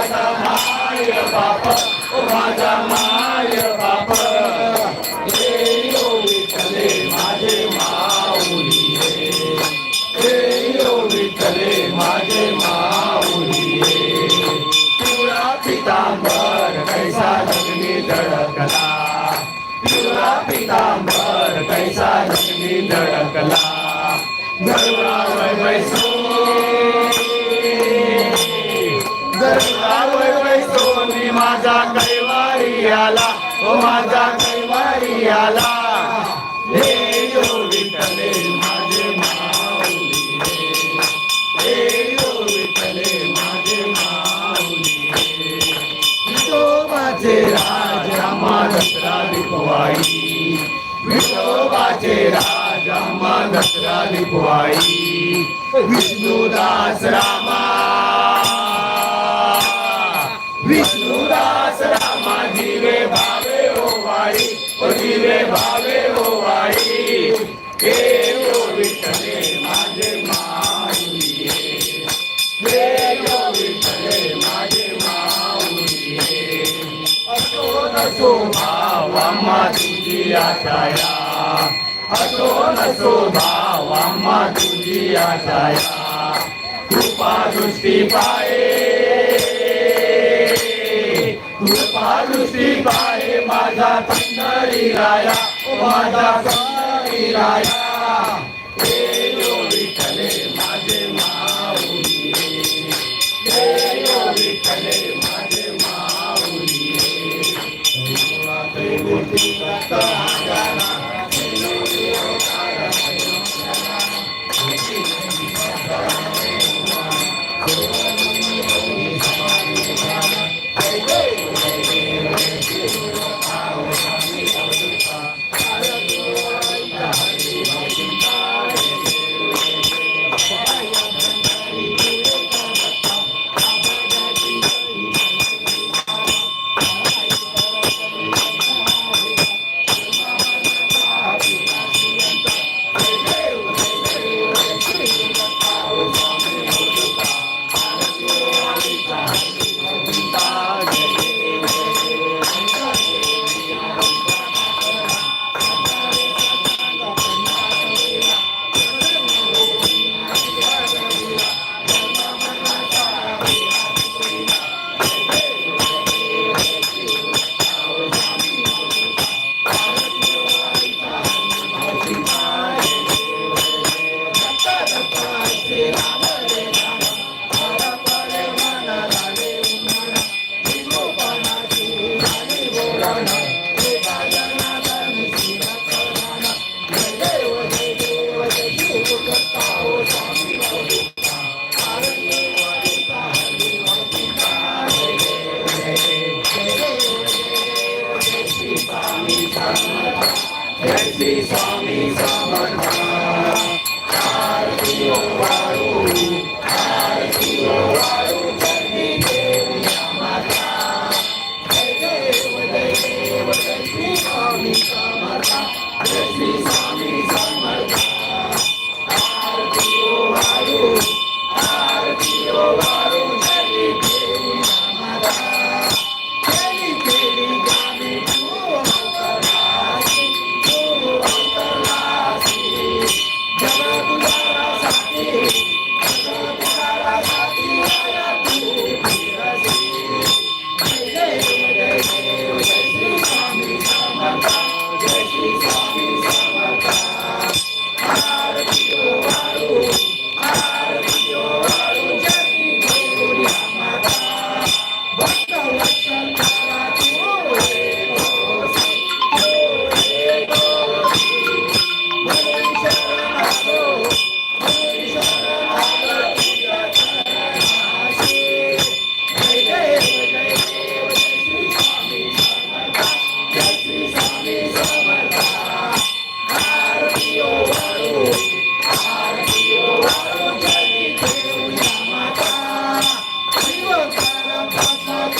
माझा माय बाप ओ माझा माय बाप हे यो विठ्ठले माझे माऊली हे यो विठ्ठले माझे माऊली पितांबर कैसा लग्नी धडकला पिवळा पितांबर कैसा लग्नी धडकला माझा कैवारी आला ओ माझा कैवारी आला हे यो विठ्ठले माझे माऊली हे यो विठ्ठले माझे माऊली विठोबाचे राज आम्हा दसरा लिपवाई विठोबाचे राज आम्हा दसरा लिपवाई विष्णुदास रामा. ओ वाई ओ भावे हो ओ वाई हे यो विठ्ठले माझे माऊली हे यो विठ्ठले माझे माऊली असो नसो भावा आम्हा तुझी आशाया. असो नसो भावा आम्हा तुझी आशाया. कृपा दृष्टी पाये. कृपा दृष्टी पाये. माझा पंढरी राया ओ माझा पंढरी राया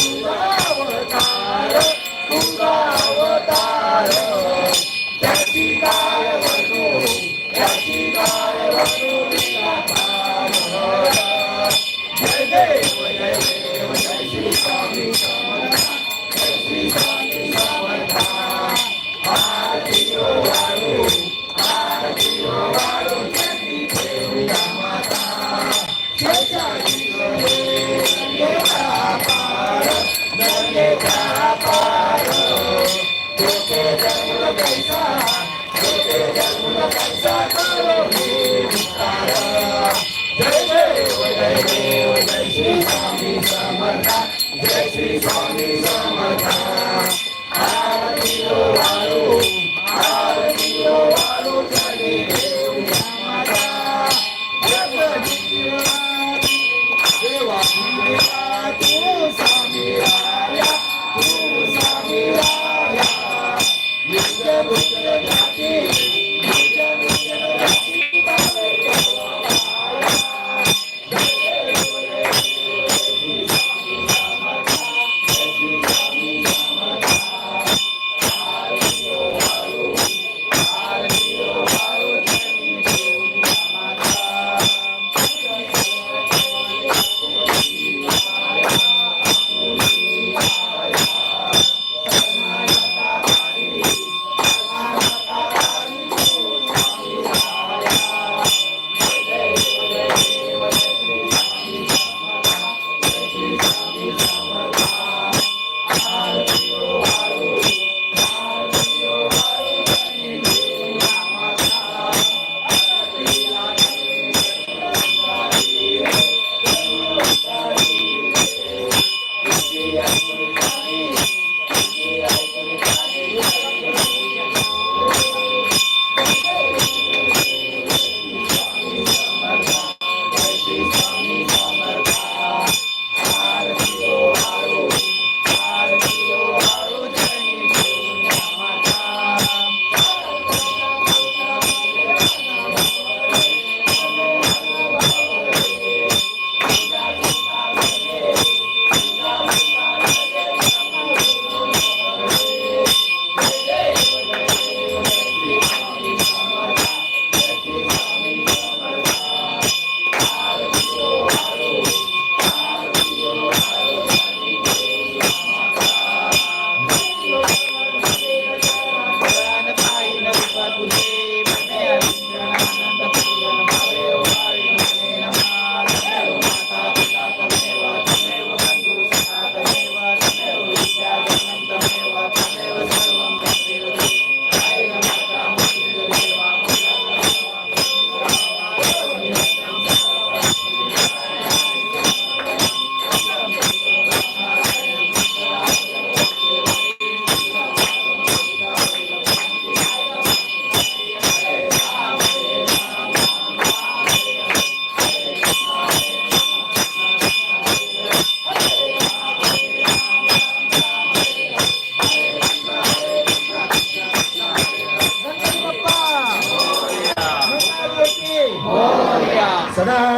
Thank.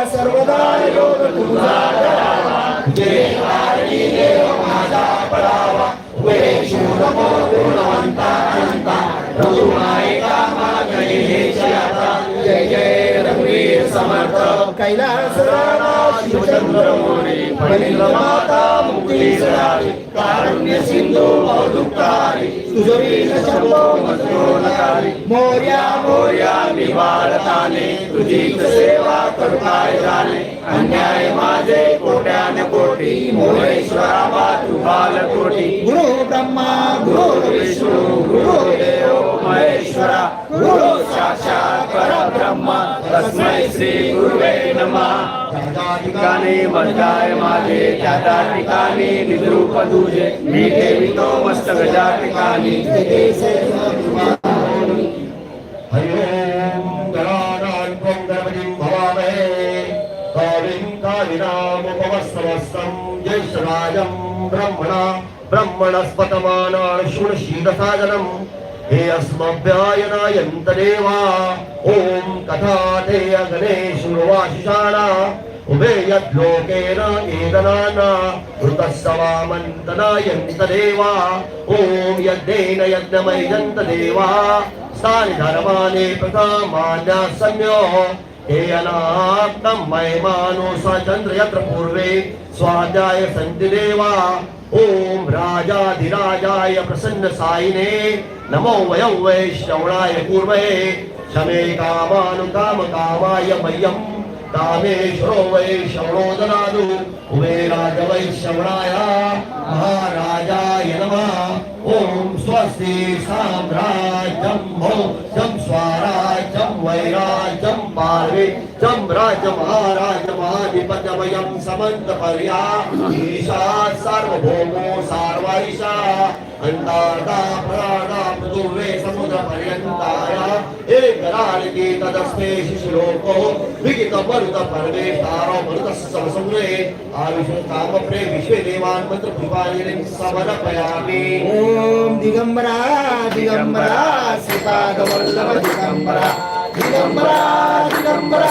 सर्वदा योग तुझा करावा. जे कारणी देव माझा पडावा वे शूरमो गुणवंता अनंता रघुमाई समर्थ कैलास राणा शिवचंद्र मोरे माता मुक्ती कारुण्य सिंधू बहुदुःखारी तुझवीर मोर्या मोर्या निवारताने तुझी सेवा करताय जाणे अन्याय माझे कोट्यान कोटी मोरेश्वरा वा तुकाल कोटी गुरु ब्रह्मा गुरु विष्णू गुरु देव महेश्वरा गुरु साक्षात परब्रह्म. श्री गुरुवे नमः। त्या ठिकाणी बसताय माझे त्या त्या ठिकाणी निद्रूप तुझे मी ठेवितो मस्तक ज्या ठिकाणी। हरिओम गणपतिं भवामहे। ज्येष्ठराजं ब्रह्मणा ब्रह्मणस्पतमानान् हे अस्मभ्यायनायन्त देवा ॐ तथा ते अग्ने शृण्वाशिषाणा उभे यद्लोकेन एदनाना ऋतस्सवामन्तनायन्त देवा ॐ यज्ञेन यज्ञमयजन्त देवा स्थानि धर्माणि प्रथमान्या सम्यो हे अनात्तं मयमानो स चन्द्र यत्र पूर्वे स्वाध्याय सन्ति देवा ॐ राजाधिराजाय प्रसन्न साईने नमो वयं वै पूर्वे शमे कामानुकाम कामाय मह्यं कामेश्वरो वै श्रवणो ददातु कुबेराज वै महाराजाय नमः। ॐ स्वस्ति साम्राज्यं भोजं स्वराज्यं वैराज्यं पार्वे चं राज्यमहाराजमाधिपत्यमयं समन्तपर्या। ईशा सार्वभौमो सार्वैषा अन्तार्दा प्राणा पृथुर्वे समुद्रपर्यन्ताय। एकरालिके तदस्ते शिशुलोको विगितमरुत परमेष्ठारो मरुतस्य समसंग्रे आविष्य कामप्रे विश्वे देवान् मन्त्रपुष्पाञ्जलिं समर्पयामि। ओम ఓం దిగంబర దిగంబర శ్రీపాదవల్లభ దిగంబర దిగంబర దిగంబర